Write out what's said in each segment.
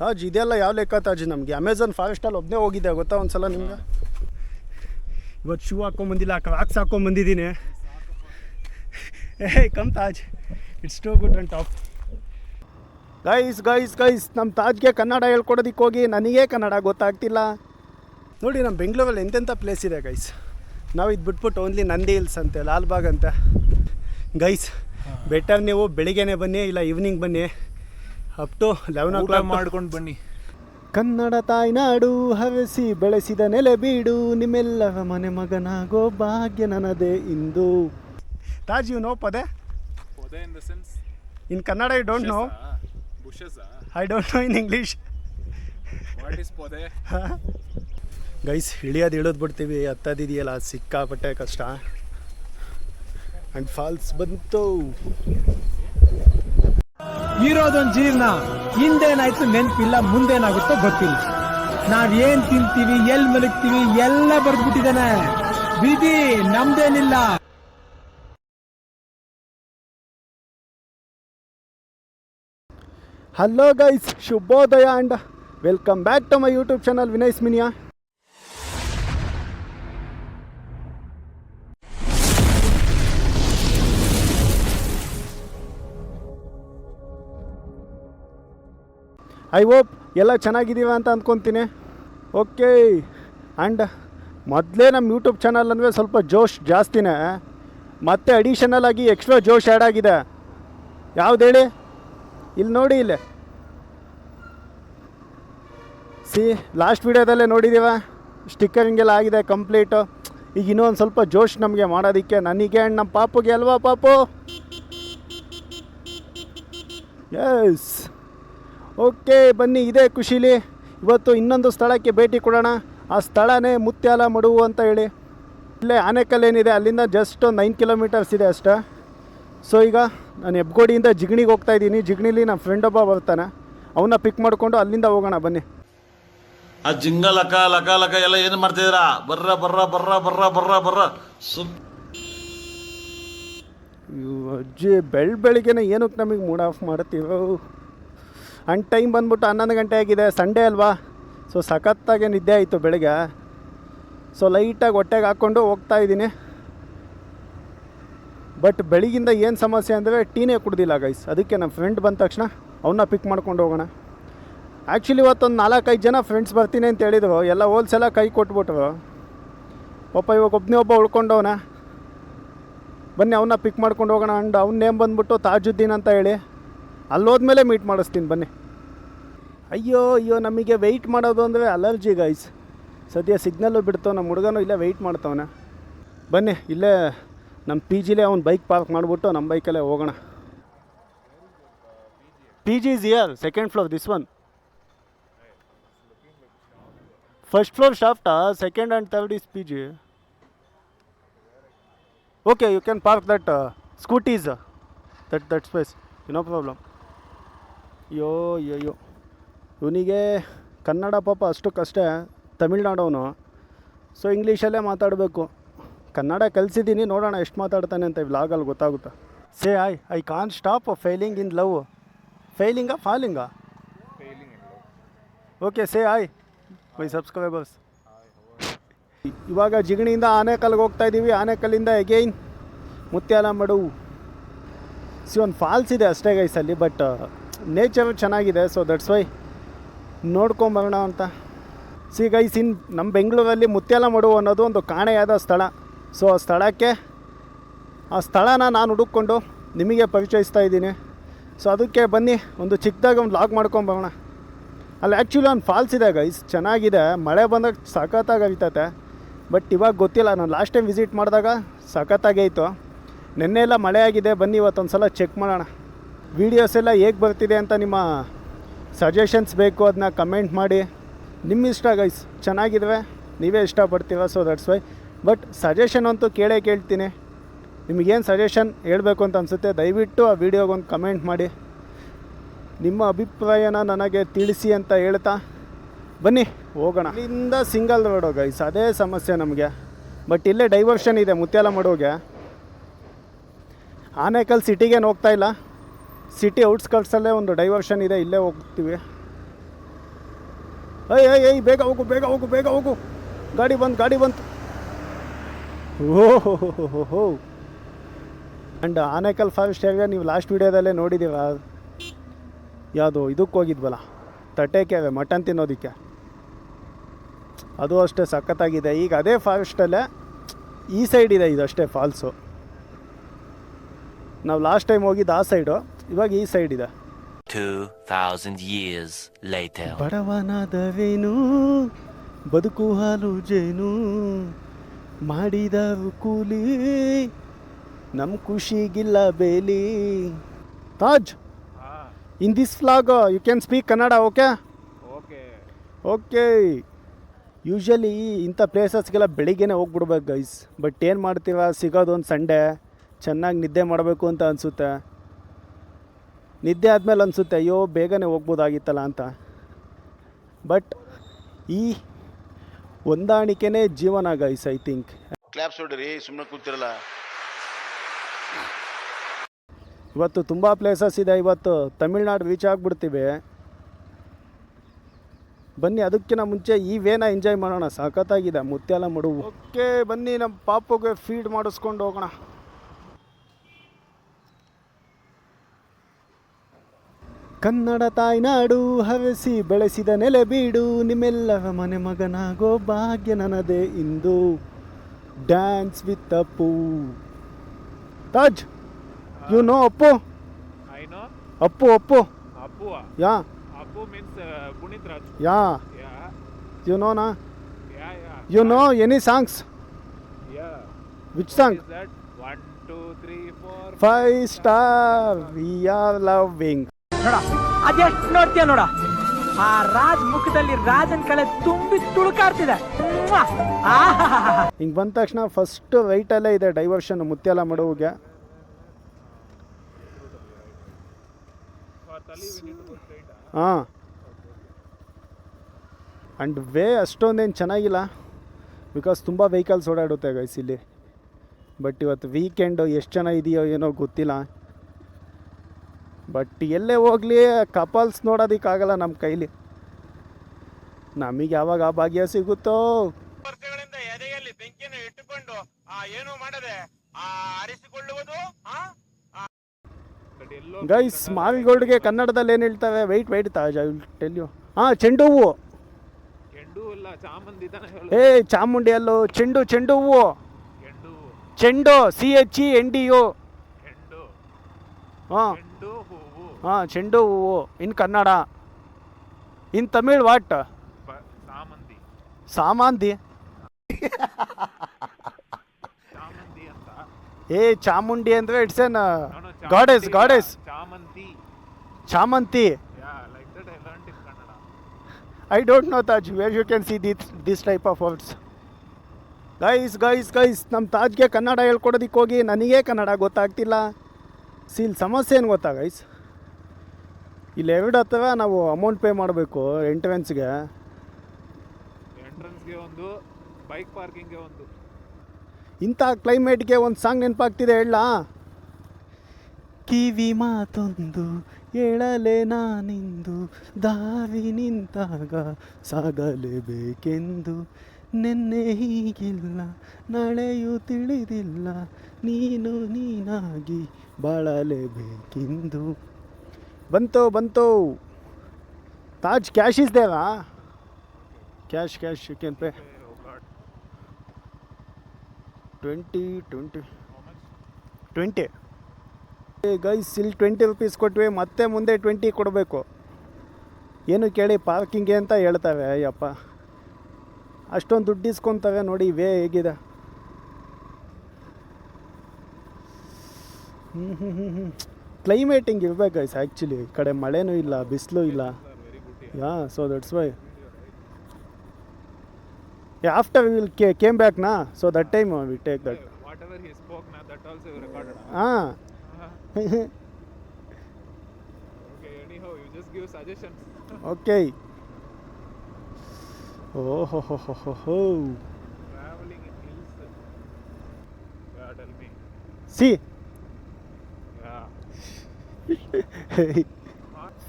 ತಾಜ್ ಇದೆಲ್ಲ ಯಾವ ಲೆಕ್ಕ ತಾಜ್ ನಮಗೆ? ಅಮೆಝಾನ್ ಫಾರೆಸ್ಟಲ್ಲಿ ಒಬ್ಬನೇ ಹೋಗಿದ್ದೆ ಗೊತ್ತಾ ಒಂದ್ಸಲ ನಿಮ್ಗೆ? ಇವತ್ತು ಶೂ ಹಾಕ್ಕೊಂಬಂದಿಲ್ಲ crocs ಹಾಕ್ಕೊಂಬಂದಿದ್ದೀನಿ hey come Taj. It's too good and top guys guys guys ನಮ್ಮ ತಾಜ್ಗೆ ಕನ್ನಡ ಹೇಳ್ಕೊಡೋದಿಕ್ಕೆ ಹೋಗಿ ನನಗೇ ಕನ್ನಡ ಗೊತ್ತಾಗ್ತಿಲ್ಲ. ನೋಡಿ ನಮ್ಮ ಬೆಂಗಳೂರಲ್ಲಿ ಎಂತೆಂಥ ಪ್ಲೇಸ್ ಇದೆ ಗೈಸ್ ನಾವು ಇದು ಬಿಟ್ಬಿಟ್ಟು ಓನ್ಲಿ ನಂದಿ ಹಿಲ್ಸ್ ಅಂತೆ ಲಾಲ್ಬಾಗ್ ಅಂತ. ಗೈಸ್ ಬೆಟರ್ ನೀವು ಬೆಳಿಗ್ಗೆನೆ ಬನ್ನಿ ಇಲ್ಲ ಈವ್ನಿಂಗ್ ಬನ್ನಿ. Up to eleven o'clock ಮಾಡ್ಕೊಂಡು ಬನ್ನಿ. ಕನ್ನಡ ತಾಯ್ನಾಡು ಹವೆಸಿ ಬೆಳೆಸಿದ ನೆಲೆ ಬೀಡು. ನಿಮ್ಮೆಲ್ಲರ ಮನೆ ಮಗನಾಗೋ ಭಾಗ್ಯ ನನ್ನದೇ ಇಂದು. ತಾಜ್ ಯು ನೋ ಪದೇ ಪದೇ in the sense in Kannada I don't know bushes I don't know in English what is ಪೊದೆ ಗೈಸ್ ಇಳಿಯೋದು ಇಳಿದು ಬಿಡ್ತೀವಿ. ಹತ್ತದಿದೆಯಲ್ಲ ಸಿಕ್ಕಾಪಟ್ಟೆ ಕಷ್ಟ. ಆ್ಯಂಡ್ ಫಾಲ್ಸ್ ಬಂತು. ಇರೋದೊಂದು ಜೀವನ ಹಿಂದೇನಾಯ್ತು ನೆನಪಿಲ್ಲ, ಮುಂದೇನಾಗುತ್ತೋ ಗೊತ್ತಿಲ್ಲ. ನಾವ್ ಏನ್ ತಿಂತೀವಿ, ಎಲ್ ಮಲಗ್ತೀವಿ, ಎಲ್ಲ ಬರ್ದ್ಬಿಟ್ಟಿದಾನೆ ವಿಧಿ ನಮ್ದೇನಿಲ್ಲ. ಹಲೋ ಗೈಸ್ ಶುಭೋದಯ and welcome back to my YouTube channel Vinay ಮಿನಿಯಾ I hope ಎಲ್ಲ ಚೆನ್ನಾಗಿದ್ದೀವ ಅಂತ ಅಂದ್ಕೊತೀನಿ. ಓಕೆ. ಆ್ಯಂಡ್ ಮೊದಲೇ ನಮ್ಮ ಯೂಟ್ಯೂಬ್ ಚಾನಲ್ ಅಂದರೆ ಸ್ವಲ್ಪ ಜೋಶ್ ಜಾಸ್ತಿನೇ. ಮತ್ತೆ ಅಡಿಷನಲ್ ಆಗಿ ಎಕ್ಸ್ಟ್ರಾ ಜೋಶ್ ಆ್ಯಡ್ ಆಗಿದೆ. ಯಾವ್ದು ಹೇಳಿ? ಇಲ್ಲಿ ನೋಡಿ ಇಲ್ಲಿ. ಸಿ ಲಾಸ್ಟ್ ವೀಡಿಯೋದಲ್ಲೇ ನೋಡಿದ್ದೀವ ಸ್ಟಿಕ್ಕರಿಂಗೆಲ್ಲ ಆಗಿದೆ ಕಂಪ್ಲೀಟು ಈಗ ಇನ್ನೂ ಸ್ವಲ್ಪ ಜೋಶ್ ನಮಗೆ ಮಾಡೋದಕ್ಕೆ. ನನಗೆ ಆ್ಯಂಡ್ ನಮ್ಮ ಪಾಪುಗೆ ಅಲ್ವಾ ಪಾಪು? ಎಸ್ ಓಕೆ ಬನ್ನಿ ಇದೇ ಖುಷಿಲಿ. ಇವತ್ತು ಇನ್ನೊಂದು ಸ್ಥಳಕ್ಕೆ ಭೇಟಿ ಕೊಡೋಣ. ಆ ಸ್ಥಳನೇ ಮುತ್ಯಾಲ ಮಡುವು ಅಂತ ಹೇಳಿ. ಇಲ್ಲೇ ಆನೆಕಲ್ ಏನಿದೆ ಅಲ್ಲಿಂದ ಜಸ್ಟ್ ಒಂದು ನೈನ್ ಕಿಲೋಮೀಟರ್ಸ್ ಇದೆ ಅಷ್ಟೇ. ಸೊ ಈಗ ನಾನು ಹೆಬ್ಗೋಡಿಯಿಂದ ಜಿಗಣಿಗೆ ಹೋಗ್ತಾ ಇದ್ದೀನಿ. ಜಿಗಣಿಲಿ ನಮ್ಮ ಫ್ರೆಂಡ್ ಒಬ್ಬ ಬರ್ತಾನೆ. ಅವನ್ನ ಪಿಕ್ ಮಾಡಿಕೊಂಡು ಅಲ್ಲಿಂದ ಹೋಗೋಣ ಬನ್ನಿ. ಆ ಜಿಂಗ ಲಕ ಲಕ ಲಕ ಎಲ್ಲ ಏನು ಮಾಡ್ತಿದ್ದೀರಾ? ಬರ್ರ ಬರ್ರ ಬರ್ರ ಬರ್ರ ಬರ್ರ ಬರ್ರ. ಇವ್ ಅಜ್ಜಿ ಬೆಳ್ ಬೆಳಿಗ್ಗೆನೆ ಏನಕ್ಕೆ ನಮಗೆ ಮೂಡ್ ಆಫ್ ಮಾಡ್ತೀವೋ ಅಂಡ್ ಟೈಮ್ ಬಂದ್ಬಿಟ್ಟು ಹನ್ನೊಂದು ಗಂಟೆ ಆಗಿದೆ ಸಂಡೇ ಅಲ್ವಾ? ಸೊ ಸಖತ್ತಾಗೆ ನಿದ್ದೆ ಆಯಿತು ಬೆಳಗ್ಗೆ. ಸೊ ಲೈಟಾಗಿ ಹೊಟ್ಟೆಗೆ ಹಾಕ್ಕೊಂಡು ಹೋಗ್ತಾ ಇದ್ದೀನಿ. ಬಟ್ ಬೆಳಿಗಿಂದ ಏನು ಸಮಸ್ಯೆ ಅಂದರೆ ಟೀನೇ ಕುಡ್ದಿಲ್ಲ ಗೈಸ್ ಅದಕ್ಕೆ ನಮ್ಮ ಫ್ರೆಂಡ್ ಬಂದ ತಕ್ಷಣ ಅವನ್ನ ಪಿಕ್ ಮಾಡ್ಕೊಂಡು ಹೋಗೋಣ. ಆ್ಯಕ್ಚುಲಿ ಇವತ್ತೊಂದು ನಾಲ್ಕೈದು ಜನ ಫ್ರೆಂಡ್ಸ್ ಬರ್ತೀನಿ ಅಂತ ಹೇಳಿದ್ರು. ಎಲ್ಲ ಹೋಲ್ಸೆಲ್ಲ ಕೈ ಕೊಟ್ಬಿಟ್ರು. ಪಾಪ ಇವಾಗ ಒಬ್ಬನೇ ಒಬ್ಬ ಉಳ್ಕೊಂಡವನ. ಬನ್ನಿ ಅವನ್ನ ಪಿಕ್ ಮಾಡ್ಕೊಂಡು ಹೋಗೋಣ. ಅಂಡ್ ಅವ್ನ ನೇಮ್ ಬಂದ್ಬಿಟ್ಟು ತಾಜುದ್ದೀನ್ ಅಂತ ಹೇಳಿ. ಅಲ್ಲೋದ್ಮೇಲೆ ಮೀಟ್ ಮಾಡಿಸ್ತೀನಿ, ಬನ್ನಿ. ಅಯ್ಯೋ ಅಯ್ಯೋ, ನಮಗೆ ವೆಯ್ಟ್ ಮಾಡೋದು ಅಂದರೆ ಅಲರ್ಜಿ ಗೈಸ್ ಸದ್ಯ ಸಿಗ್ನಲ್ಲು ಬಿಡ್ತಾವೆ ನಮ್ಮ ಹುಡುಗನು ಇಲ್ಲೇ ವೆಯ್ಟ್ ಮಾಡ್ತವನ. ಬನ್ನಿ, ಇಲ್ಲೇ ನಮ್ಮ ಪಿ ಜಿಲೇ ಅವ್ನು ಬೈಕ್ ಪಾರ್ಕ್ ಮಾಡಿಬಿಟ್ಟು ನಮ್ಮ ಬೈಕಲ್ಲೇ ಹೋಗೋಣ. P G is here second floor this one first floor ಶಾಫ್ಟಾ second and third is P G okay you can park that scooties that that space no problem ಅಯ್ಯೋ ಅಯ್ಯೋ ಇವನಿಗೆ ಕನ್ನಡ ಪಾಪ ಅಷ್ಟಕ್ಕಷ್ಟೇ ತಮಿಳ್ನಾಡವನು. ಸೊ ಇಂಗ್ಲೀಷಲ್ಲೇ ಮಾತಾಡಬೇಕು. ಕನ್ನಡ ಕಲಿಸಿದ್ದೀನಿ ನೋಡೋಣ ಎಷ್ಟು ಮಾತಾಡ್ತಾನೆ ಅಂತ ವ್ಲಾಗಲ್ಲಿ ಗೊತ್ತಾಗುತ್ತಾ. Say I I can't stop failing in love ಫೇಲಿಂಗಾ ಫಾಲಿಂಗಾ okay say I my subscribers ಇವಾಗ ಜಿಗಣಿಯಿಂದ ಆನೆಕಲ್ಗೆ ಹೋಗ್ತಾ ಇದ್ದೀವಿ ಆನೆಕಲ್ಲಿಂದ ಎಗೈನ್ ಮುತ್ಯಾಲ ಮಡುವು ಸಿ ಒಂದು ಫಾಲ್ಸ್ ಇದೆ ಅಷ್ಟೇ ಗೈಸ್ ಅಲ್ಲಿ ಬಟ್ ನೇಚರ್ ಚೆನ್ನಾಗಿದೆ ಸೊ ದಟ್ಸ್ ವೈ ನೋಡ್ಕೊಂಬರೋಣ ಅಂತ. ಸಿ ಗೈಸ್ ಇನ್ ನಮ್ಮ ಬೆಂಗಳೂರಲ್ಲಿ ಮುತ್ಯಾಲ ಮಡುವು ಅನ್ನೋದು ಒಂದು ಕಾಣೆಯಾದ ಸ್ಥಳ. ಸೊ ಆ ಸ್ಥಳಕ್ಕೆ, ಆ ಸ್ಥಳನ ನಾನು ಹುಡುಕೊಂಡು ನಿಮಗೆ ಪರಿಚಯಿಸ್ತಾ ಇದ್ದೀನಿ. ಸೊ ಅದಕ್ಕೆ ಬನ್ನಿ, ಒಂದು ಚಿಕ್ಕದಾಗಿ ಒಂದು ಲಾಗ್ ಮಾಡ್ಕೊಂಬರೋಣ ಅಲ್ಲಿ ಆ್ಯಕ್ಚುಲಿ ಒಂದು ಫಾಲ್ಸ್ ಇದೆ ಗೈಸ್ ಚೆನ್ನಾಗಿದೆ. ಮಳೆ ಬಂದಾಗ ಸಖತ್ತಾಗಿ ಅರಿತತೆ ಬಟ್ ಇವಾಗ ಗೊತ್ತಿಲ್ಲ, ನಾನು ಲಾಸ್ಟ್ ಟೈಮ್ ವಿಸಿಟ್ ಮಾಡಿದಾಗ ಸಖತ್ತಾಗೇ ಇತ್ತು. ನಿನ್ನೆ ಎಲ್ಲ ಮಳೆ ಆಗಿದೆ, ಬನ್ನಿ ಇವತ್ತೊಂದು ಸಲ ಚೆಕ್ ಮಾಡೋಣ. ವೀಡಿಯೋಸ್ ಎಲ್ಲ ಹೇಗೆ ಬರ್ತಿದೆ ಅಂತ ನಿಮ್ಮ ಸಜೆಷನ್ಸ್ ಬೇಕು ಅದನ್ನ ಕಮೆಂಟ್ ಮಾಡಿ. ನಿಮ್ಮ ಇಷ್ಟ ಗೈಸ್ ಚೆನ್ನಾಗಿದ್ವೆ ನೀವೇ ಇಷ್ಟಪಡ್ತೀರ so that's why but suggestion ಅಂತೂ ಕೇಳೇ ಕೇಳ್ತೀನಿ. ನಿಮಗೇನು ಸಜೆಷನ್ ಹೇಳಬೇಕು ಅಂತ ಅನಿಸುತ್ತೆ, ದಯವಿಟ್ಟು ಆ ವಿಡಿಯೋಗೊಂದು ಕಮೆಂಟ್ ಮಾಡಿ. ನಿಮ್ಮ ಅಭಿಪ್ರಾಯನ ನನಗೆ ತಿಳಿಸಿ ಅಂತ ಹೇಳ್ತಾ. ಬನ್ನಿ, ಹೋಗೋಣ. ಇಲ್ಲಿಂದ ಸಿಂಗಲ್ ರೋಡ್ ಗೈಸ್ ಅದೇ ಸಮಸ್ಯೆ ನಮಗೆ. ಬಟ್ ಇಲ್ಲೇ ಡೈವರ್ಷನ್ ಇದೆ, ಮುತ್ಯಾಲ ಮಾಡೋಗೆ. ಆನೇಕಲ್ ಸಿಟಿಗೇನು ಹೋಗ್ತಾ ಇಲ್ಲ. ಸಿಟಿ ಔಟ್ಸ್ಕರ್ಟ್ಸಲ್ಲೇ ಒಂದು ಡೈವರ್ಷನ್ ಇದೆ, ಇಲ್ಲೇ ಹೋಗ್ತೀವಿ. ಐ ಐ ಐ ಬೇಗ ಹೋಗು ಬೇಗ ಹೋಗು ಬೇಗ ಹೋಗು. ಗಾಡಿ ಬಂತು ಗಾಡಿ ಬಂತು ಓಹೋ ಹೋ ಹೋ ಆ್ಯಂಡ್ ಆನೇಕಲ್ ಫಾರೆಸ್ಟ್ ಏರಿಯಾ ನೀವು ಲಾಸ್ಟ್ ವೀಡಿಯೋದಲ್ಲೇ ನೋಡಿದ್ದೀವ ಯಾವುದು ಇದಕ್ಕೆ ಹೋಗಿದ್ವಲ್ಲ ತಟ್ಟೆಕೆ ಮಟನ್ ತಿನ್ನೋದಕ್ಕೆ. ಅದು ಅಷ್ಟೇ ಸಖತ್ತಾಗಿದೆ. ಈಗ ಅದೇ ಫಾರೆಸ್ಟಲ್ಲೇ ಈ ಸೈಡ್ ಇದೆ ಅಷ್ಟೇ ಫಾಲ್ಸು ನಾವು ಲಾಸ್ಟ್ ಟೈಮ್ ಹೋಗಿದ್ದು ಆ ಸೈಡು ಇವಾಗ ಈ ಸೈಡ್ ಇದೆ. 2,000 years later. ಬಡವನಾದವೇನು? ಬದುಕು ಹಾಲು ಜೇನು? ಮಾಡಿದ ಕೂಲಿ? ನಮ್ಮ ಖುಷಿಗಿಲ್ಲ ಬೇಲಿ. Taj in this flag you can speak Kannada okay okay okay usually ಇಂಥ ಪ್ಲೇಸಸ್ಗೆಲ್ಲ ಬೆಳಿಗ್ಗೆನೇ ಹೋಗ್ಬಿಡ್ಬೇಕು ಗೈಸ್ ಬಟ್ ಏನು ಮಾಡ್ತೀವ? ಸಿಗೋದು ಒಂದು ಸಂಡೇ ಚೆನ್ನಾಗಿ ನಿದ್ದೆ ಮಾಡಬೇಕು ಅಂತ ಅನಿಸುತ್ತೆ. ನಿದ್ದೆ ಆದಮೇಲೆ ಅನಿಸುತ್ತೆ ಅಯ್ಯೋ ಬೇಗನೆ ಹೋಗ್ಬೋದಾಗಿತ್ತಲ್ಲ ಅಂತ. ಬಟ್ ಈ ಹೊಂದಾಣಿಕೆನೇ ಜೀವನ ಗೈಸ್ ಐ ಥಿಂಕ್ ಕ್ಲಾಪ್ಸ್ ಹೊಡ್ರಿ ಸುಮ್ಮನೆ ಕೂತಿರಲ್ಲ. ಇವತ್ತು ತುಂಬ ಪ್ಲೇಸಸ್ ಇದೆ ಇವತ್ತು ತಮಿಳ್ನಾಡು ರೀಚ್ ಆಗಿಬಿಡ್ತೀವಿ. ಬನ್ನಿ ಅದಕ್ಕಿಂತ ಮುಂಚೆ ಈ ವೇನ ಎಂಜಾಯ್ ಮಾಡೋಣ ಸಖತ್ತಾಗಿದೆ ಮುತ್ಯಾಲ ಮಡುವು. ಓಕೆ ಬನ್ನಿ ನಮ್ಮ ಪಾಪುಗೆ ಫೀಡ್ ಮಾಡಿಸ್ಕೊಂಡು ಹೋಗೋಣ. ಕನ್ನಡ ತಾಯ್ನಾಡು ಹರಸಿ ಬೆಳೆಸಿದ ನೆಲೆ ಬೀಡು ನಿಮ್ಮೆಲ್ಲರ ಮನೆ ಮಗನಾಗೋ ಭಾಗ್ಯ ನನದೆ ಇಂದು dance with Appu Taj you know Appu I. Appu Appu ah. Yeah Appu means Puneeth Raj. Yeah you know ನಾ. You know any songs. Which song is that? One, two, three, four. Five star we are loving ನೋಡ. ಅದೆಷ್ಟು ನೋಡ್ತೀಯ ನೋಡ. ಆ ರಾಜ್ ಮುಖದಲ್ಲಿ ರಾಜನ್ ಕಳೆ ತುಂಬಿ ತುಳುಕಾಡ್ತಿದೆ. ಹಿಂಗ್ ಬಂದ ತಕ್ಷಣ ಫಸ್ಟ್ ರೈಟಲ್ಲೇ ಇದೆ ಡೈವರ್ಷನ್ ಮುತ್ಯಾಲ ಮಡುವಿಗೆ. ಹಾ. ಅಂಡ್ ವೇ ಅಷ್ಟೊಂದೇನು ಚೆನ್ನಾಗಿಲ್ಲ. ಬಿಕಾಸ್ ತುಂಬ ವೆಹಿಕಲ್ಸ್ ಓಡಾಡುತ್ತೆ ಗೈಸ್ ಇಲ್ಲಿ. ಬಟ್ ಇವತ್ತು ವೀಕೆಂಡು ಎಷ್ಟು ಜನ ಇದೆಯೋ ಏನೋ ಗೊತ್ತಿಲ್ಲ. ಬಟ್ ಎಲ್ಲೇ ಹೋಗಲಿ ಕಪಲ್ಸ್ ನೋಡೋದಕ್ಕಾಗಲ್ಲ ನಮ್ಮ ಕೈಲಿ. ನಮಗೆ ಯಾವಾಗ ಆ ಭಾಗ್ಯ ಸಿಗುತ್ತೋ? ವರ್ಷಗಳಿಂದ ಎದೆಯಲ್ಲಿ ಬೆಂಕಿಯನ್ನು ಇಟ್ಟುಕೊಂಡು ಆ ಏನು ಮಾಡದೆ ಆ ಆರಿಸಿಕೊಳ್ಳುವುದು. ಗೈಸ್ ಮಾವಿಗೋಲ್ಡ್ಗೆ ಕನ್ನಡದಲ್ಲಿ ಏನು ಹೇಳ್ತವೆ? Wait wait Taj I will tell you ಹಾಂ ಚೆಂಡು ಹೂವು. ಏ ಚಾಮುಂಡಿ ಅಲ್ಲೋ ಚೆಂಡು ಚೆಂಡು ಹೂವು. ಚೆಂಡು C H E N D U ಹಾಂ. ಹಾಂ ಚೆಂಡು ಹೂವು in Kannada in Tamil what samanthi. ಏ ಚಾಮುಂಡಿ ಅಂದ್ರೆ it's an goddess goddess chamanthi. Chamanthi. I don't know Taj where you can see this this type of words guys guys guys ನಮ್ಮ ತಾಜ್ಗೆ ಕನ್ನಡ ಹೇಳ್ಕೊಡೋದಕ್ಕೆ ಹೋಗಿ ನನಗೇ ಕನ್ನಡ ಗೊತ್ತಾಗ್ತಿಲ್ಲ. ಸಿ ಇಲ್ಲಿ ಸಮಸ್ಯೆ ಏನು ಗೊತ್ತಾ ಗೈಸ್ ಇಲ್ಲಿ ಎರಡು ಅಥವಾ ನಾವು ಅಮೌಂಟ್ ಪೇ ಮಾಡಬೇಕು ಎಂಟ್ರೆನ್ಸ್ಗೆ ಎಂಟ್ರೆನ್ಸ್ಗೆ ಒಂದು ಬೈಕ್ ಪಾರ್ಕಿಂಗ್ಗೆ ಒಂದು. ಇಂಥ ಕ್ಲೈಮೇಟ್ಗೆ ಒಂದು ಸಾಂಗ್ ನೆನಪಾಗ್ತಿದೆ ಹೇಳ ಕಿವಿ ಮಾತೊಂದು ಹೇಳಲೆ ನಾನಿಂದು ದಾರಿ ನಿಂತಾಗ ಸಾಗಲೇಬೇಕೆಂದು ನೆನ್ನೆ ಹೀಗಿಲ್ಲ ನಾಳೆಯೂ ತಿಳಿದಿಲ್ಲ ನೀನು ನೀನಾಗಿ ಬಾಳಲೇಬೇಕೆಂದು ಬಂತು ಬಂತು. Taj cash is cash cash you can pay twenty twenty twenty guys ಇಲ್ಲಿ ಟ್ವೆಂಟಿ ರುಪೀಸ್ ಕೊಟ್ವಿ, ಮತ್ತೆ ಮುಂದೆ ಟ್ವೆಂಟಿ ಕೊಡಬೇಕು. ಏನು ಕೇಳಿ ಪಾರ್ಕಿಂಗ್ಗೆ ಅಂತ ಹೇಳ್ತವೆ, ಅಯ್ಯಪ್ಪ. ಅಷ್ಟೊಂದು ದುಡ್ಡು ಇಸ್ಕೊತವೆ ನೋಡಿ ವೇ ಹೇಗಿದೆ. ಹ್ಞೂ ಹ್ಞೂ ಹ್ಞೂ ಹ್ಞೂ ಕ್ಲೈಮೇಟ್ ಹಿಂಗೆ ಇರ್ಬೇಕು ಗೈಸ್ ಆ್ಯಕ್ಚುಲಿ ಈ ಕಡೆ ಮಳೆನೂ ಇಲ್ಲ ಬಿಸಿಲು ಇಲ್ಲ. Yeah so that's why after will came back ನಾ so that time we take that he okay ಓಹೋ ಹೋ ಹೋ ಹೋ ಹೋ ಸಿ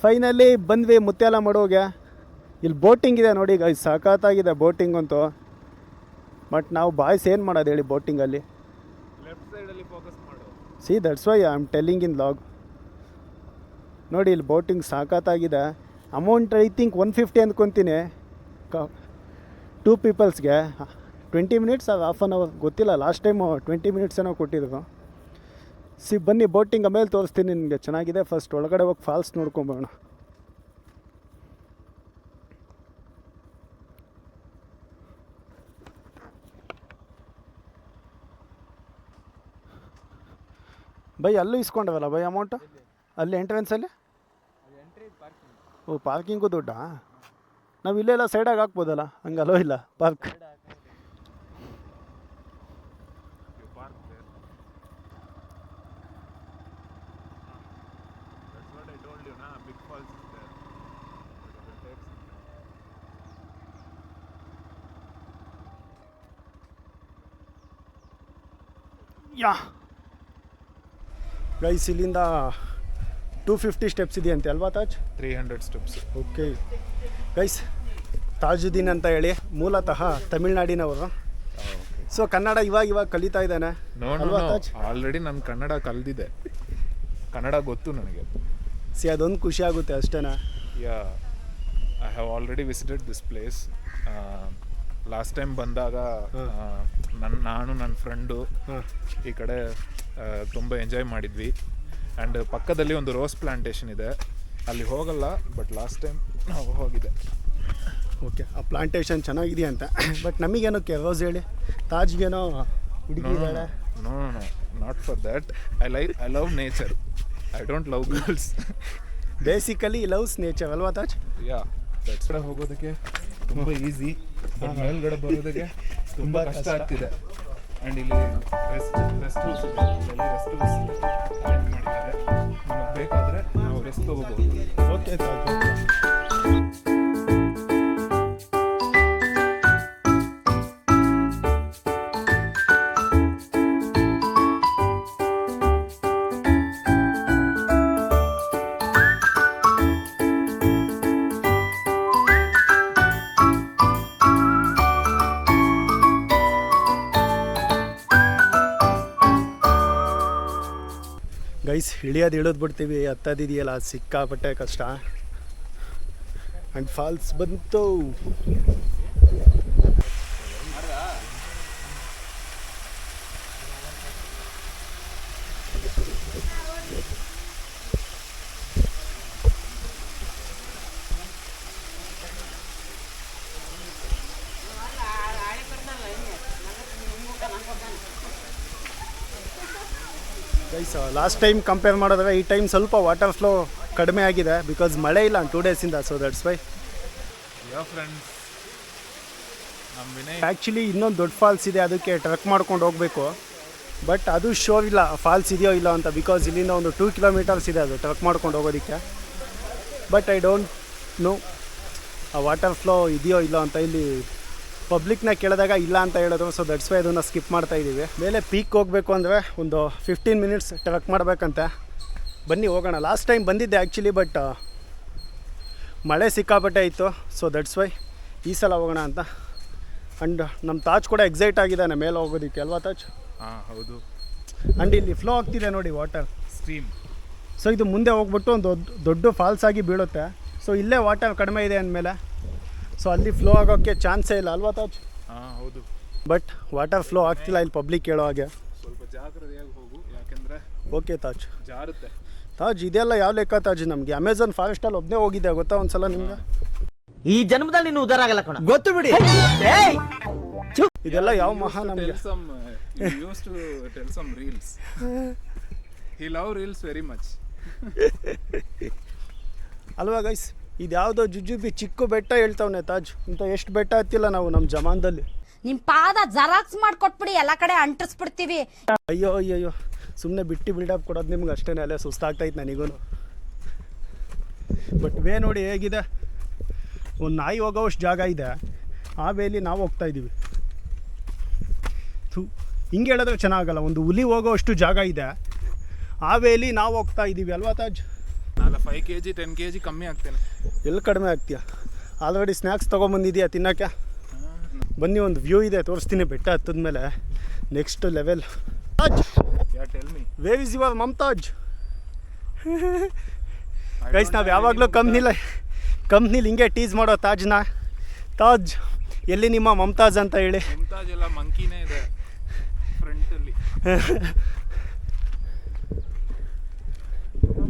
ಫೈನಲಿ ಬಂದ್ವಿ ಮುತ್ಯಾಲ ಮಾಡೋಗೆ. ಇಲ್ಲಿ ಬೋಟಿಂಗ್ ಇದೆ ನೋಡಿ, ಈಗ ಸಖತ್ತಾಗಿದೆ ಬೋಟಿಂಗ್ ಅಂತೂ. ಬಟ್ ನಾವು ಬಾಯ್ಸ್ ಏನು ಮಾಡೋದು ಹೇಳಿ ಬೋಟಿಂಗಲ್ಲಿ see that's why I am telling in log ನೋಡಿ, ಇಲ್ಲಿ boating ಸಾಕತ್ತಾಗಿದೆ amount I think one fifty ಅಂದ್ಕೊತೀನಿ ಕ ಟೂ ಪೀಪಲ್ಸ್ಗೆ ಟ್ವೆಂಟಿ ಮಿನಿಟ್ಸ್ ಅದು ಹಾಫ್ ಆನ್ ಅವರ್ ಗೊತ್ತಿಲ್ಲ ಲಾಸ್ಟ್ ಟೈಮು ಟ್ವೆಂಟಿ ಮಿನಿಟ್ಸ್ ಏನೋ ಕೊಟ್ಟಿದ್ರು ಸಿ, ಬನ್ನಿ, ಬೋಟಿಂಗ್ ಆಮೇಲೆ ತೋರಿಸ್ತೀನಿ ನಿಮಗೆ ಚೆನ್ನಾಗಿದೆ. ಫಸ್ಟ್ ಒಳಗಡೆ ಹೋಗಿ ಫಾಲ್ಸ್ ನೋಡ್ಕೊಂಬೋಣ ಬೈ ಅಲ್ಲೂ ಇಸ್ಕೊಂಡವಲ್ಲ ಬೈ ಅಮೌಂಟು ಅಲ್ಲಿ ಎಂಟ್ರೆನ್ಸಲ್ಲಿ ಓ ಪಾರ್ಕಿಂಗು ದುಡ್ಡಾ? ನಾವು ಇಲ್ಲೆಲ್ಲ ಸೈಡಾಗಿ ಹಾಕ್ಬೋದಲ್ಲ? ಹಂಗಲ್ಲೋ ಇಲ್ಲ park You park there. That's what I told you, na? Big falls is there. But it will take some time. Yeah. Guys ಇಲ್ಲಿಂದ ಟೂ ಫಿಫ್ಟಿ ಸ್ಟೆಪ್ಸ್ ಇದೆಯಂತೆ ಅಲ್ವಾ Taj? 300 steps. Okay guys Tajuddin ಅಂತ ಹೇಳಿ ಮೂಲತಃ ತಮಿಳ್ನಾಡಿನವರು. ಸೊ ಕನ್ನಡ ಇವಾಗ ಇವಾಗ ಕಲಿತಾ ಇದ್ದಾನೆ. No, no, ಅಲ್ವಾ ತಾಜ್? ಆಲ್ರೆಡಿ ನಾನು ಕನ್ನಡ ಕಲ್ದಿದೆ. ಕನ್ನಡ ಗೊತ್ತು ನನಗೆ. ಸಿ ಅದೊಂದು ಖುಷಿ ಆಗುತ್ತೆ ಅಷ್ಟೇನಾ? Yeah I have already visited this place last time ಬಂದಾಗ ನನ್ನ ನಾನು ನನ್ನ ಫ್ರೆಂಡು ಈ ಕಡೆ ತುಂಬ ಎಂಜಾಯ್ ಮಾಡಿದ್ವಿ. ಆ್ಯಂಡ್ ಪಕ್ಕದಲ್ಲಿ ಒಂದು ರೋಸ್ ಪ್ಲಾಂಟೇಶನ್ ಇದೆ. ಅಲ್ಲಿ ಹೋಗಲ್ಲ ಬಟ್ ಲಾಸ್ಟ್ ಟೈಮ್ ನಾವು ಹೋಗಿದೆ ಓಕೆ ಆ ಪ್ಲ್ಯಾಂಟೇಶನ್ ಚೆನ್ನಾಗಿದೆ ಅಂತ. ಬಟ್ ನಮಗೇನೋ ರೋಸ್ ಹೇಳಿ? ತಾಜ್ಗೇನೋ ಹುಡುಗಿ no no not for that I like I love nature I don't love girls basically loves nature ಅಲ್ವಾ ತಾಜ್? ಯಾ ದಟ್ಸ್ ಕಡೆ ಹೋಗೋದಕ್ಕೆ ತುಂಬ ಈಸಿ ಮೇಲ್ಗಡೆ ಬರೋದಕ್ಕೆ ತುಂಬ ಕಷ್ಟ ಆಗ್ತಿದೆ. ಆ್ಯಂಡ್ ಇಲ್ಲಿ ರೆಸ್ಟ್ ರೆಸ್ಟ್ ಇಳಿಯೋದು ಇಳಿದು ಬಿಡ್ತೀವಿ ಹತ್ತದಿದೆಯಲ್ಲ ಸಿಕ್ಕಾಪಟ್ಟೆ ಕಷ್ಟ. ಆ್ಯಂಡ್ ಫಾಲ್ಸ್ ಬಂತು. ಗೈಸ್ ಲಾಸ್ಟ್ ಟೈಮ್ ಕಂಪೇರ್ ಮಾಡಿದ್ರೆ ಈ ಟೈಮ್ ಸ್ವಲ್ಪ ವಾಟರ್ ಫ್ಲೋ ಕಡಿಮೆ ಆಗಿದೆ ಬಿಕಾಸ್ ಮಳೆ ಇಲ್ಲ ಟೂ ಡೇಸಿಂದ ಸೊ ದಟ್ಸ್ ವೈ ಆ್ಯಕ್ಚುಲಿ ಇನ್ನೊಂದು ದೊಡ್ಡ ಫಾಲ್ಸ್ ಇದೆ ಅದಕ್ಕೆ ಟ್ರಕ್ ಮಾಡ್ಕೊಂಡು ಹೋಗಬೇಕು. ಬಟ್ ಅದು ಶೋರ್ ಇಲ್ಲ ಫಾಲ್ಸ್ ಇದೆಯೋ ಇಲ್ಲ ಅಂತ ಬಿಕಾಸ್ ಇಲ್ಲಿಂದ ಒಂದು ಟೂ ಕಿಲೋಮೀಟರ್ಸ್ ಇದೆ ಅದು ಟ್ರಕ್ ಮಾಡ್ಕೊಂಡು ಹೋಗೋದಕ್ಕೆ. ಬಟ್ ಐ ಡೋಂಟ್ ನೋ ಆ ವಾಟರ್ ಫ್ಲೋ ಇದೆಯೋ ಇಲ್ಲ ಅಂತ ಇಲ್ಲಿ ಪಬ್ಲಿಕ್ನ ಕೇಳಿದಾಗ ಇಲ್ಲ ಅಂತ ಹೇಳೋದು ಸೊ ದಟ್ಸ್ ವೈ ಅದನ್ನು ಸ್ಕಿಪ್ ಮಾಡ್ತಾ ಇದ್ದೀವಿ ಮೇಲೆ ಪೀಕ್ ಹೋಗಬೇಕು ಅಂದರೆ ಒಂದು ಫಿಫ್ಟೀನ್ ಮಿನಿಟ್ಸ್ ಟ್ರಕ್ ಮಾಡಬೇಕಂತೆ. ಬನ್ನಿ ಹೋಗೋಣ. ಲಾಸ್ಟ್ ಟೈಮ್ ಬಂದಿದ್ದೆ ಆ್ಯಕ್ಚುಲಿ ಬಟ್ ಮಳೆ ಸಿಕ್ಕಾಪಟ್ಟೆ ಇತ್ತು. ಸೊ ದಟ್ಸ್ ವೈ ಈ ಸಲ ಹೋಗೋಣ ಅಂತ. ಆ್ಯಂಡ್ ನಮ್ಮ ತಾಜ್ ಕೂಡ ಎಕ್ಸೈಟ್ ಆಗಿದ್ದಾನೆ ಮೇಲೆ ಹೋಗೋದಿಕ್ಕೆ. ಅಲ್ವಾ ತಾಜ್? ಹಾಂ ಹೌದು. ಆ್ಯಂಡ್ ಇಲ್ಲಿ ಫ್ಲೋ ಆಗ್ತಿದೆ ನೋಡಿ ವಾಟರ್ ಸ್ಟ್ರೀಮ್ ಸೊ ಇದು ಮುಂದೆ ಹೋಗ್ಬಿಟ್ಟು ಒಂದು ದೊಡ್ಡ ದೊಡ್ಡ ಫಾಲ್ಸ್ ಆಗಿ ಬೀಳುತ್ತೆ. ಸೊ ಇಲ್ಲೇ ವಾಟರ್ ಕಡಿಮೆ ಇದೆ ಅಂದಮೇಲೆ ಸೊ ಅಲ್ಲಿ ಫ್ಲೋ ಆಗೋಕ್ಕೆ ಚಾನ್ಸೇ ಇಲ್ಲ ಅಲ್ವಾ ತಾಜ್? ಹಾಂ ಹೌದು. ಬಟ್ ವಾಟರ್ ಫ್ಲೋ ಆಗ್ತಿಲ್ಲ ಇಲ್ಲಿ ಪಬ್ಲಿಕ್ ಹೇಳೋ ಹಾಗೆ. ಸ್ವಲ್ಪ ಜಾಗ್ರತೆಯಾಗಿ ಹೋಗು ಯಾಕೆಂದರೆ ಓಕೆ ತಾಜ್. ಜಾರುತ್ತೆ. ತಾಜ್ ಇದೆಲ್ಲ ಯಾವ ಲೆಕ್ಕ ತಾಜ್ ನಮಗೆ? ಅಮೆಝಾನ್ ಫಾರೆಸ್ಟಲ್ಲಿ ಒಬ್ಬನೇ ಹೋಗಿದ್ದೆ ಗೊತ್ತಾ ಒಂದ್ಸಲ ನಿಮ್ಗೆ? ಈ ಜನ್ಮದಲ್ಲಿ ನೀನು ಉದಾರ ಆಗಲ್ಲ ಕಣ. ಗೊತ್ತು ಬಿಡಿ. ಇದೆಲ್ಲ ಯಾವ ಮಹಾ ನಮಗೆ? tell some he used to tell some reels. He love reels much. ಅಲ್ವಾ ಗೈಸ್ ಇದು ಯಾವುದೋ ಜುಜುಬಿ ಚಿಕ್ಕ ಬೆಟ್ಟ ಹೇಳ್ತಾವನೆ ತಾಜ್. ಇಂಥ ಎಷ್ಟು ಬೆಟ್ಟ ಹತ್ತಿಲ್ಲ ನಾವು ನಮ್ಮ ಜಮಾನದಲ್ಲಿ. ನಿಮ್ಮ ಪಾದ ಜರಾಕ್ಸ್ ಮಾಡ್ಕೊಟ್ಬಿಡಿ ಎಲ್ಲ ಕಡೆ ಅಂಟಿಸ್ಬಿಡ್ತೀವಿ. ಅಯ್ಯೋ ಅಯ್ಯೋ ಅಯ್ಯೋ. ಸುಮ್ಮನೆ ಬಿಟ್ಟು ಬಿಲ್ಡಪ್ ಕೊಡೋದು ನಿಮ್ಗೆ ಅಷ್ಟೇ ಅಲ್ಲೇ ಸುಸ್ತಾಗ್ತೈತೆ ನನಗೂ ಬಟ್ ವೇ ನೋಡಿ ಹೇಗಿದೆ. ಒಂದು ನಾಯಿ ಹೋಗೋವಷ್ಟು ಜಾಗ ಇದೆ. ಆ ವೇಲಿ ನಾವು ಹೋಗ್ತಾ ಇದ್ದೀವಿ ಥೂ ಹಿಂಗೆ ಹೇಳಿದ್ರೆ ಚೆನ್ನಾಗಲ್ಲ. ಒಂದು ಹುಲಿ ಹೋಗೋವಷ್ಟು ಜಾಗ ಇದೆ. ಆ ವೇಲಿ ನಾವು ಹೋಗ್ತಾ ಇದ್ದೀವಿ ಅಲ್ವಾ ತಾಜ್? ನಾಳೆ five K G ten K G ಕಮ್ಮಿ ಆಗ್ತೇನೆ. ಎಲ್ಲಿ ಕಡಿಮೆ ಆಗ್ತೀಯ? ಆಲ್ರೆಡಿ ಸ್ನ್ಯಾಕ್ಸ್ ತೊಗೊಂಬಂದಿದ್ಯಾ ತಿನ್ನೋಕ್ಕೆ? ಬನ್ನಿ ಒಂದು ವ್ಯೂ ಇದೆ ತೋರಿಸ್ತೀನಿ ಬೆಟ್ಟ ಹತ್ತದ ಮೇಲೆ next level where is your Mumtaz guys ನಾವು ಯಾವಾಗಲೂ ಕಂಪ್ನಿಲ ಕಂಪ್ನಿಲಿ ಹಿಂಗೆ ಟೀಸ್ ಮಾಡೋ ತಾಜ್ನ. ತಾಜ್ ಎಲ್ಲಿ ನಿಮ್ಮ ಮಮತಾಜ್ ಅಂತ ಹೇಳಿ. ಮುಮ್ತಾಜ್ ಎಲ್ಲ ಮಂಕಿನೇ ಇದೆ ಫ್ರಂಟಲ್ಲಿ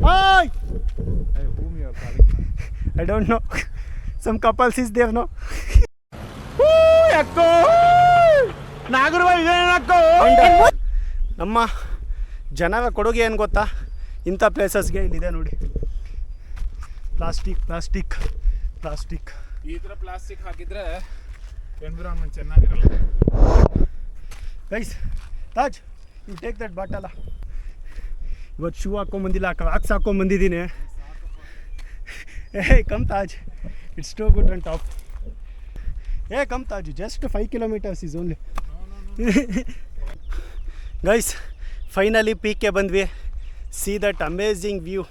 hi calling? I don't I don't know some couples is ಅಕ್ಕೋ ನೋ ನಮ್ಮ ಜನರ ಕೊಡುಗೆ ಏನು ಗೊತ್ತಾ? ಇಂಥ ಪ್ಲೇಸಸ್ಗೆ ಇಲ್ಲಿದೆ ನೋಡಿ. ಪ್ಲಾಸ್ಟಿಕ್ ಪ್ಲಾಸ್ಟಿಕ್ ಪ್ಲಾಸ್ಟಿಕ್ ಈ ಥರ ಪ್ಲಾಸ್ಟಿಕ್ ಹಾಕಿದ್ರೆ ಎನ್ವಿರಾನ್ಮೆಂಟ್ ಚೆನ್ನಾಗಿರಲ್ಲ. Guys Taj you take that bottle ಇವತ್ತು ಶೂ ಹಾಕ್ಕೊಂಬಂದಿಲ್ಲ ಕ್ರಾಕ್ಸ್ ಹಾಕ್ಕೊಂಬಂದಿದ್ದೀನಿ ಏ come Taj it's too good and top ಏ come Taj just five kilometers is only guys finally ಪೀಕ್ಗೆ ಬಂದ್ವಿ. See that amazing view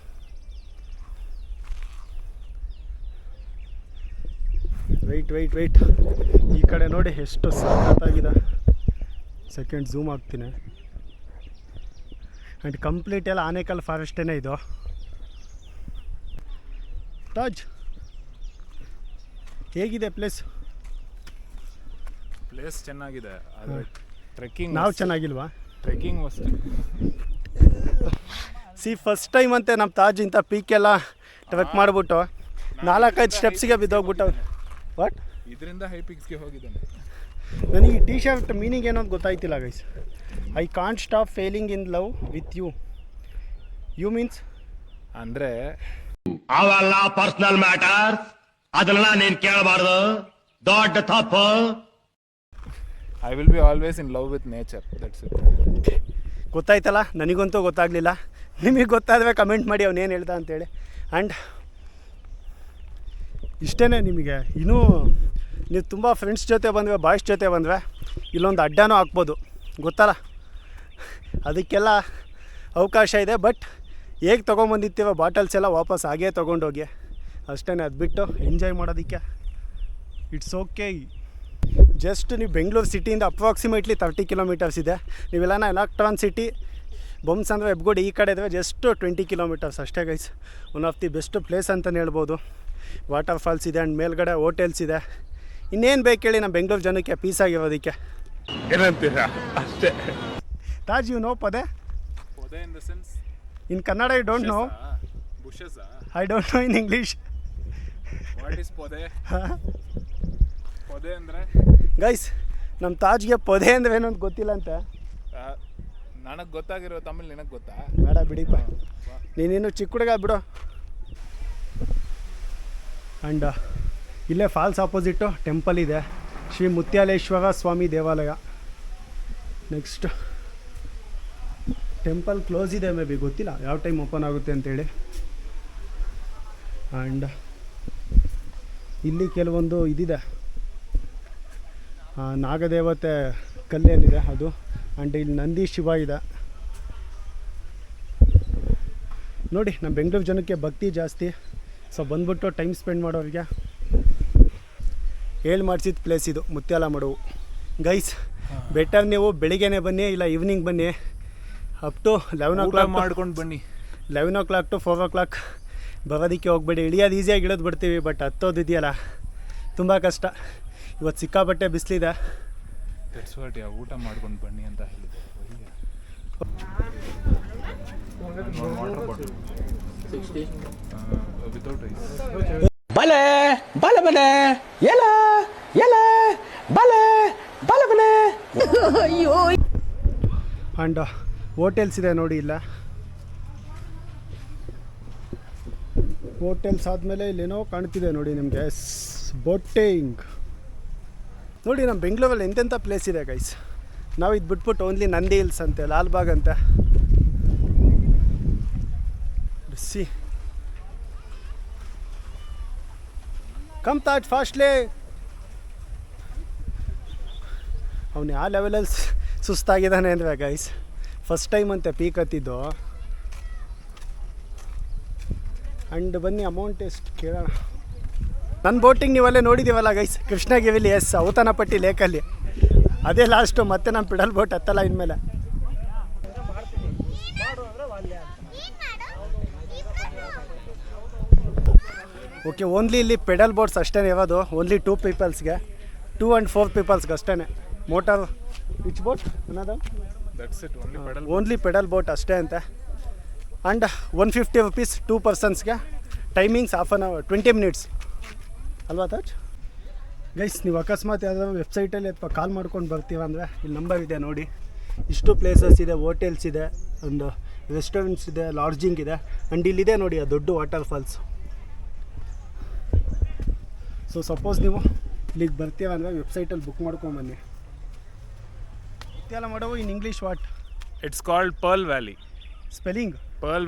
wait wait wait ಈ ಕಡೆ ನೋಡಿ ಎಷ್ಟು ಸಾಕಾಗಿದೆ ಸೆಕೆಂಡ್ ಝೂಮ್ ಆಗ್ತೀನಿ ಆ್ಯಂಡ್ ಕಂಪ್ಲೀಟ್ ಎಲ್ಲ ಆನೇಕಲ್ ಫಾರೆಸ್ಟೇನೇ ಇದು. ತಾಜ್ ಹೇಗಿದೆ ಪ್ಲೇಸ್ ಪ್ಲೇಸ್ ಚೆನ್ನಾಗಿದೆ ಆದರೆ ಟ್ರೆಕ್ಕಿಂಗ್ ನಾವು ಚೆನ್ನಾಗಿಲ್ವಾ? ಟ್ರೆಕ್ಕಿಂಗ್ ಅಷ್ಟೇ. ಸಿ ಫಸ್ಟ್ ಟೈಮ್ ಅಂತೆ ನಮ್ಮ ತಾಜ್ ಇಂಥ ಪೀಕೆಲ್ಲ ಟ್ರೆಕ್ ಮಾಡಿಬಿಟ್ಟು. ನಾಲ್ಕೈದು ಸ್ಟೆಪ್ಸ್ಗೆ ಬಿದ್ದೋಗ್ಬಿಟ್ಟು. ವಾಟ್ ಇದರಿಂದ ಹೈ ಪಿಕ್ಸ್ಗೆ ಹೋಗಿದ್ದಾನೆ. ನನಗೆ ಈ ಟಿ ಶರ್ಟ್ ಮೀನಿಂಗ್ ಏನೋ ಗೊತ್ತಾಯ್ತಿಲ್ಲ guys I can't stop falling in love with you you means ಅಂದರೆ ಅವೆಲ್ಲ ಪರ್ಸನಲ್ ಮ್ಯಾಟರ್ ಅದನ್ನ ನೀನ್ ಕೇಳಬಾರ್ದು. ದೊಡ್ಡ ತಪ್ಪು. I will be always in love with nature that's it ಗೊತ್ತಾಯ್ತಲ್ಲ? ನನಗಂತೂ ಗೊತ್ತಾಗಲಿಲ್ಲ. ನಿಮಗೆ ಗೊತ್ತಾದರೆ ಕಮೆಂಟ್ ಮಾಡಿ ಅವನೇನು ಹೇಳ್ದ ಅಂತೇಳಿ. ಆ್ಯಂಡ್ ಇಷ್ಟೇ ನಿಮಗೆ. ಇನ್ನೂ ನೀವು ತುಂಬ ಫ್ರೆಂಡ್ಸ್ ಜೊತೆ ಬಂದರೆ ಬಾಯ್ಸ್ ಜೊತೆ ಬಂದರೆ ಇಲ್ಲೊಂದು ಅಡ್ಡನೂ ಹಾಕ್ಬೋದು. ಗೊತ್ತಲ್ಲ? ಅದಕ್ಕೆಲ್ಲ ಅವಕಾಶ ಇದೆ ಬಟ್ ಹೇಗೆ ತೊಗೊಂಬಂದಿರ್ತೀವೋ ಬಾಟಲ್ಸ್ ಎಲ್ಲ ವಾಪಸ್ ಹಾಗೇ ತೊಗೊಂಡೋಗಿ. ಅಷ್ಟೇ ಅದು ಬಿಟ್ಟು ಎಂಜಾಯ್ ಮಾಡೋದಕ್ಕೆ. ಇಟ್ಸ್ ಓಕೆ ಜಸ್ಟ್ ನೀವು ಬೆಂಗಳೂರು ಸಿಟಿಯಿಂದ ಅಪ್ರಾಕ್ಸಿಮೇಟ್ಲಿ ತರ್ಟಿ ಕಿಲೋಮೀಟರ್ಸ್ ಇದೆ. ನೀವೆಲ್ಲ ಎಲೆಕ್ಟ್ರಾನ್ ಸಿಟಿ ಬೊಮ್ಸ್ ಅಂದರೆ ಹೆಬ್ಗೋಡಿ ಈ ಕಡೆ ಇದ್ದಾವೆ ಜಸ್ಟ್ ಟ್ವೆಂಟಿ ಕಿಲೋಮೀಟರ್ಸ್ ಅಷ್ಟೇ guys one of the best place ಅಂತಲೇ ಹೇಳ್ಬೋದು. ವಾಟರ್ ಫಾಲ್ಸ್ ಇದೆ ಆ್ಯಂಡ್ ಮೇಲ್ಗಡೆ ಹೋಟೆಲ್ಸ್ ಇದೆ. ಇನ್ನೇನು ಬೇಕು ಹೇಳಿ ನಮ್ಮ ಬೆಂಗಳೂರು ಜನಕ್ಕೆ ಪೀಸ್ ಆಗಿರೋದಕ್ಕೆ. ಏನಂತೀರಾ? ಅಷ್ಟೇ. ತಾಜ್ ಯು ನೋ ಪದೇ pode in the sense in Kannada I don't know bushes I don't know in English what is pode? ಪೊದೆ ಅಂದರೆ? ಗೈಸ್ ನಮ್ಮ ತಾಜ್ಗೆ ಪೊದೆ ಅಂದ್ರೆ ಏನೋ ಅಂತ ಗೊತ್ತಿಲ್ಲ ಅಂತ ನನಗೆ ಗೊತ್ತಾಗಿರೋ ತಮಿಳ್ ನಿನಗೆ ಗೊತ್ತಾ? ಬೇಡ ಬಿಡಿಪ್ಪ. ನೀನೇನು ಚಿಕ್ಕ ಹುಡುಗ ಬಿಡು ಆ್ಯಂಡ್ ಇಲ್ಲೇ ಫಾಲ್ಸ್ ಆಪೋಸಿಟ್ಟು ಟೆಂಪಲ್ ಇದೆ. ಶ್ರೀ ಮುತ್ಯಾಲೇಶ್ವರ ಸ್ವಾಮಿ ದೇವಾಲಯ. ನೆಕ್ಸ್ಟ್ ಟೆಂಪಲ್ ಕ್ಲೋಸ್ ಇದೆ ಮೇ ಬಿ ಗೊತ್ತಿಲ್ಲ. ಯಾವ ಟೈಮ್ ಓಪನ್ ಆಗುತ್ತೆ ಅಂತೇಳಿ ಆ್ಯಂಡ್ ಇಲ್ಲಿ ಕೆಲವೊಂದು ಇದಿದೆ. ನಾಗದೇವತೆ ಕಲ್ಲೇನಿದೆ ಅದು. ಆ್ಯಂಡ್ ಇಲ್ಲಿ ನಂದಿ ಶಿವ ಇದೆ. ನೋಡಿ ನಮ್ಮ ಬೆಂಗಳೂರು ಜನಕ್ಕೆ ಭಕ್ತಿ ಜಾಸ್ತಿ. ಸೊ ಬಂದ್ಬಿಟ್ಟು ಟೈಮ್ ಸ್ಪೆಂಡ್ ಮಾಡೋರಿಗೆ ಹೇಳಿ ಮಾಡಿಸಿದ ಪ್ಲೇಸ್ ಇದು ಮುತ್ಯಾಲ ಮಡುವು. ಗೈಸ್ ಬೆಟರ್ ನೀವು ಬೆಳಿಗ್ಗೆನೇ ಬನ್ನಿ ಇಲ್ಲ ಈವ್ನಿಂಗ್ ಬನ್ನಿ. Up to eleven o'clock ಮಾಡ್ಕೊಂಡು ಬನ್ನಿ. Eleven o'clock to four o'clock ಬರೋದಕ್ಕೆ ಹೋಗ್ಬೇಡಿ ಇಳಿಯೋದು ಈಸಿಯಾಗಿ ಇಳಿದು ಬಿಡ್ತೀವಿ ಬಟ್ ಹತ್ತೋದು ಇದೆಯಲ್ಲ ತುಂಬ ಕಷ್ಟ. ಇವತ್ತು ಸಿಕ್ಕಾಪಟ್ಟೆ ಬಿಸಿಲಿದೆ. ದಟ್ಸ್ ವಾಟ್ ಊಟ ಮಾಡ್ಕೊಂಡು ಬನ್ನಿ ಅಂತ ಹೇಳಿದೆ. ಬಲೆ ಬಲೆ ಬಲೆ ಎಲ ಎಲ ಬಲೆ ಬಲೆ ಬಲೆ. ಆ್ಯಂಡ್ ಹೋಟೆಲ್ಸ್ ಇದೆ ನೋಡಿ ಇಲ್ಲ. ಹೋಟೆಲ್ಸ್ ಆದಮೇಲೆ ಇಲ್ಲೇನೋ ಕಾಣ್ತಿದೆ ನೋಡಿ ನಿಮಗೆ. ಬೋಟಿಂಗ್ ನೋಡಿ ನಮ್ಮ ಬೆಂಗಳೂರಲ್ಲಿ ಎಂತೆಂಥ ಪ್ಲೇಸ್ ಇದೆ ಗೈಸ್ ನಾವು ಇದು ಬಿಟ್ಬಿಟ್ಟು ಓನ್ಲಿ ನಂದಿ ಹಿಲ್ಸ್ ಅಂತೆ, ಲಾಲ್ಬಾಗ್ ಅಂತ. ಸಿ ಕಮ್ ತಾಟ್ ಫಾಸ್ಟ್ಲೇ ಅವನು ಯಾವ ಲೆವೆಲಲ್ಲಿ ಸುಸ್ತಾಗಿದ್ದಾನೆ ಅಂದರೆ ಗೈಸ್ ಫಸ್ಟ್ ಟೈಮ್ ಅಂತೆ ಪೀಕ್ ಹತ್ತಿದ್ದು. ಆ್ಯಂಡ್ ಬನ್ನಿ ಅಮೌಂಟ್ ಎಷ್ಟು ಕೇಳೋಣ ನನ್ನ ಬೋಟಿಂಗ್ ನೀವಲ್ಲೇ ನೋಡಿದ್ದೀವಲ್ಲ ಗೈಸ್ ಕೃಷ್ಣಗಿರಿಲಿ ಎಸ್ ಔತನಪಟ್ಟಿ ಲೇಕಲ್ಲಿ ಅದೇ ಲಾಸ್ಟು ಮತ್ತೆ ನಮ್ಮ ಪಿಡಲ್ ಬೋಟ್ ಹತ್ತಲ್ಲ ಇನ್ಮೇಲೆ. ಓಕೆ ಓನ್ಲಿ ಇಲ್ಲಿ ಪೆಡಲ್ ಬೋಟ್ಸ್ ಅಷ್ಟೇ ಇರೋದು. ಓನ್ಲಿ ಟೂ ಪೀಪಲ್ಸ್ಗೆ ಟೂ ಆ್ಯಂಡ್ ಫೋರ್ ಪೀಪಲ್ಸ್ಗೆ ಅಷ್ಟೇ ಮೋಟರ್ ವಿಚ್ ಬೋಟ್ ಅನ್ನೋದು ಓನ್ಲಿ ಪೆಡಲ್ ಬೋಟ್ ಅಷ್ಟೇ ಅಂತೆ. And one fifty rupees two ಪರ್ಸನ್ಸ್ಗೆ timings half an hour twenty minutes ಅಲ್ವಾ ತಾಜ್? ಗೈಸ್ ನೀವು ಅಕಸ್ಮಾತ್ ಯಾವುದಾದ್ರು ವೆಬ್ಸೈಟಲ್ಲಿ ಅಥವಾ ಕಾಲ್ ಮಾಡ್ಕೊಂಡು ಬರ್ತೀವ ಅಂದರೆ ಇಲ್ಲಿ ನಂಬರ್ ಇದೆ ನೋಡಿ. ಇಷ್ಟು ಪ್ಲೇಸಸ್ ಇದೆ ಹೋಟೆಲ್ಸ್ ಇದೆ, ಒಂದು ರೆಸ್ಟೋರೆಂಟ್ಸ್ ಇದೆ ಲಾಡ್ಜಿಂಗ್ ಇದೆ. ಆ್ಯಂಡ್ ಇಲ್ಲಿದೆ ನೋಡಿ ಆ ದೊಡ್ಡ ವಾಟರ್ ಫಾಲ್ಸ್ ಸೊ ಸಪೋಸ್ ನೀವು ಇಲ್ಲಿಗೆ ಬರ್ತೀವ ಅಂದರೆ ವೆಬ್ಸೈಟಲ್ಲಿ ಬುಕ್ ಮಾಡ್ಕೊಂಬನ್ನಿ ಎಲ್ಲ ಮಾಡೋವು in English what it's called pearl valley spelling pearl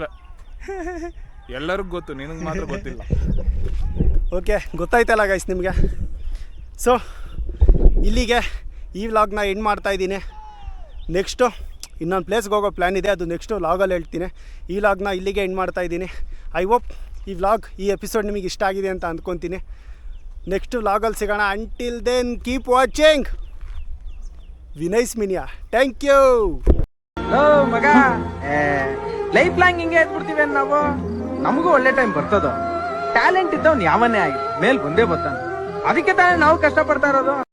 ಎಲ್ಲರಿಗೂ ಗೊತ್ತು ನಿನಗೆ ಮಾತ್ರ ಗೊತ್ತಿಲ್ಲ. ಓಕೆ ಗೊತ್ತಾಯ್ತಲ್ಲ ಗೈಸ್ ನಿಮಗೆ? ಸೊ ಇಲ್ಲಿಗೆ ಈ ವ್ಲಾಗ್ನ ಎಂಡ್ ಮಾಡ್ತಾ ಇದ್ದೀನಿ. ನೆಕ್ಸ್ಟು ಇನ್ನೊಂದು ಪ್ಲೇಸ್ಗೆ ಹೋಗೋ ಪ್ಲ್ಯಾನ್ ಇದೆ ಅದು ನೆಕ್ಸ್ಟು ವ್ಲಾಗಲ್ಲಿ ಹೇಳ್ತೀನಿ. ಈ ವ್ಲಾಗ್ನ ಇಲ್ಲಿಗೆ ಎಂಡ್ ಮಾಡ್ತಾ ಇದ್ದೀನಿ. ಐ ಹೋಪ್ ಈ ವ್ಲಾಗ್ ಈ ಎಪಿಸೋಡ್ ನಿಮಗೆ ಇಷ್ಟ ಆಗಿದೆ ಅಂತ ಅಂದ್ಕೊತೀನಿ ನೆಕ್ಸ್ಟ್ ವ್ಲಾಗಲ್ಲಿ ಸಿಗೋಣ. ಅಂಟಿಲ್ ದೆನ್ ಕೀಪ್ ವಾಚಿಂಗ್ ವಿನೈಸ್ ಸ್ಮಿನಿಯಾ. ಥ್ಯಾಂಕ್ ಯು ಮಗ. ಲೈಫ್ ಲಾಂಗ್ ಹಿಂಗೆ ಇದ್ಬಿಡ್ತೀವಿ ನಾವು? ನಮಗೂ ಒಳ್ಳೆ ಟೈಮ್ ಬರ್ತದ? ಟ್ಯಾಲೆಂಟ್ ಇದ್ದವ್ನ್ ಯಾವನೇ ಆಗಿ ಮೇಲ್ ಬಂದೇ ಬರ್ತಾನೆ. ಅದಕ್ಕೆ ತಾನೇ ನಾವು ಕಷ್ಟಪಡ್ತಾ ಇರೋದು?